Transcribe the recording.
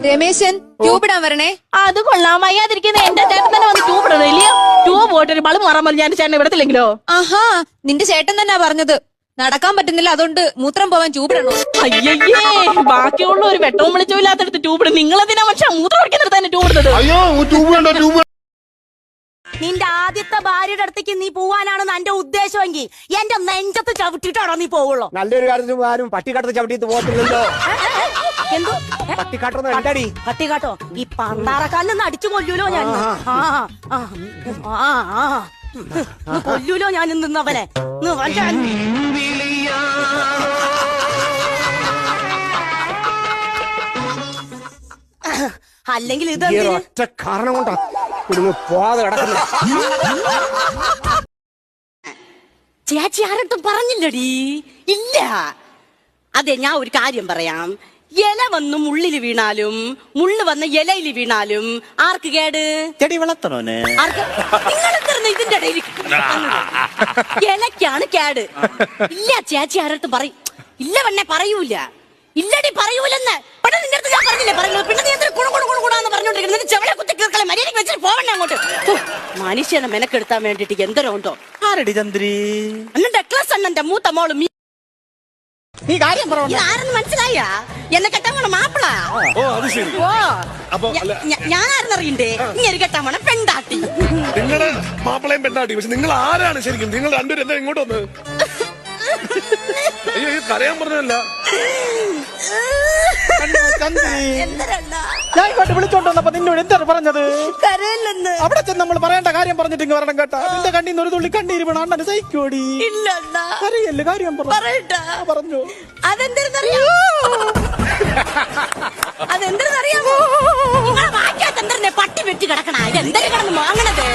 Rameshan tube ഇടാൻ വരണേ. അത് കൊള്ളാം. വയ്യാതിരിക്കുന്ന എന്റെ ചേട്ടൻ തന്നെ വന്ന് ട്യൂബ് ഇടണം ഇല്ലയോ ട്യൂബ് പോയിട്ട് ഒരു ബൾബ് മാറാൻ പറഞ്ഞു ഞാൻ ചേട്ടനെ വിടത്തില്ലെങ്കിലോ? ആഹാ നിന്റെ ചേട്ടൻ തന്നെ പറഞ്ഞത്. നടക്കാൻ പറ്റുന്നില്ല അതുകൊണ്ട് മൂത്രം പോവാൻ ട്യൂബ് ഇടണോ അയ്യയ്യേ ബാക്കിയുള്ള ഒരു വെട്ടവും വിളിച്ചോ ഇല്ലാത്തടത്ത് ട്യൂബ് ഇടും നിങ്ങളെന്തിനാ മനുഷ്യ മൂത്രം ഒഴിക്കുന്നിടത്ത് തന്നെ ട്യൂബ് ഇടുന്നത് അയ്യോ ട്യൂബ് വേണ്ട ട്യൂബ് നിന്റെ ആദ്യത്തെ ഭാര്യയുടെ അടുത്തേക്ക് നീ പോവാനാണ് എന്റെ ഉദ്ദേശമെങ്കിൽ എന്റെ നെഞ്ചത്ത് ചവിട്ടിട്ടാണോ നീ പോവുള്ളൂ. നല്ലൊരു കാര്യത്തിന് പട്ടിക്കടത്ത് ചവിട്ടിട്ട് പോകത്തില്ലല്ലോ. എന്തോ? പട്ടിക്കാട്ടൊന്നും എന്തടി പട്ടികാട്ടോ ഈ പണ്ടാറക്കാലിൽ നിന്ന് അടിച്ചു കൊല്ലൂലോ ഞാൻ ആ ആ, ആ ആ കൊല്ലൂലോ ഞാൻ നിന്നവനെ. അല്ലെങ്കിൽ ഇത് ഒറ്റ കാരണം കൊണ്ടാ ഇവിടുന്ന് പോവാതെ കിടക്കുന്നത് ചേച്ചി ആരടുത്തും പറഞ്ഞില്ലടി. ഇല്ല. അതെ ഞാൻ ഒരു കാര്യം പറയാം. ഇല വന്ന് മുള്ളിൽ വീണാലും മുള്ള് വന്ന് ഇലയിൽ വീണാലും ആർക്ക് കേട്? ചെടി വളർത്തണോനെ ആർക്ക്? നിങ്ങളെന്തായിരുന്നു ഇതിന്റെ ഇടയിൽ ഇലക്കാണ് കേട്. ഇല്ല ചേച്ചി ആരടുത്ത് പറയും. ഇല്ല പെണ്ണെ പറയൂല. ഇല്ലടി പറയൂലെന്ന്. പെട്ടെന്ന് നിന്റെ അടുത്ത് ഞാൻ പറഞ്ഞില്ലേ? പറയുള്ളൂ പിന്നെ നീ എന്തൊരു കുണു കുണു കുണു കുണാന്ന് പറഞ്ഞോണ്ടിരിക്കുന്നത് ചെവളെ കുത്തി കീർക്കളെ മര്യാദയ്ക്ക് വെച്ചിട്ട് പോവണ്ട അങ്ങോട്ട്. മനുഷ്യനെ മെനക്കെടുത്താൻ വേണ്ടിട്ട് എന്തരോ ഉണ്ടോ? ആരടി ചന്ദ്രി? അണ്ണൻ ഡെക്ലസ് അണ്ണന്റെ മൂത്ത മോൾ നീ കാര്യം പറഞ്ഞു ഇത് ആരെന്ന് മനസ്സിലായ എന്നെ കെട്ടാൻ പോണ മാപ്പിള. ഓ അത് ശരി. ഓ അപ്പൊ ഞ- അല്ല- ഞ- ഞാൻ ആരെന്നറിയണ്ടേ ഇങ്ങനെ കെട്ടാൻ പോണ പെണ്ടാട്ടി നിങ്ങൾ മാപ്പിളയും പെണ്ണാട്ടി പക്ഷെ നിങ്ങൾ ആരാണ് ശരിക്കും? നിങ്ങൾ രണ്ടുപേരും എന്താ ഇങ്ങോട്ട് വന്ന്? അയ്യോ കരയാൻ പറഞ്ഞതല്ല. എന്തരണ്ണാ ഞാൻ ഇങ്ങോട്ട് വിളിച്ചോണ്ട് വന്നപ്പോ നിന്നോട് എന്താണ് പറഞ്ഞത്? കരയില്ലെന്ന്. അവിടെ ചെന്ന് നമ്മൾ പറയേണ്ട കാര്യം പറഞ്ഞിട്ട് ഇങ്ങ് വരണം കേട്ടാ. നിന്റെ കണ്ണീന്ന് ഒരു തുള്ളി കണ്ണീര് വീണ അണ്ണന് സഹിക്കോടി. ഇല്ലണ്ണാ അറിയല്ലേ കാര്യം പറ. പറയട്ടാ. പറഞ്ഞു. അതെന്തെന്നറിയാമോ അതെന്തെന്നറിയാമോ നിങ്ങളെ വാക്കാത്ത എന്തെന്നെ പട്ടി വെട്ടി കിടക്കണ? ഇത് എന്തൊരു കിടന്ന് വാങ്ങണത്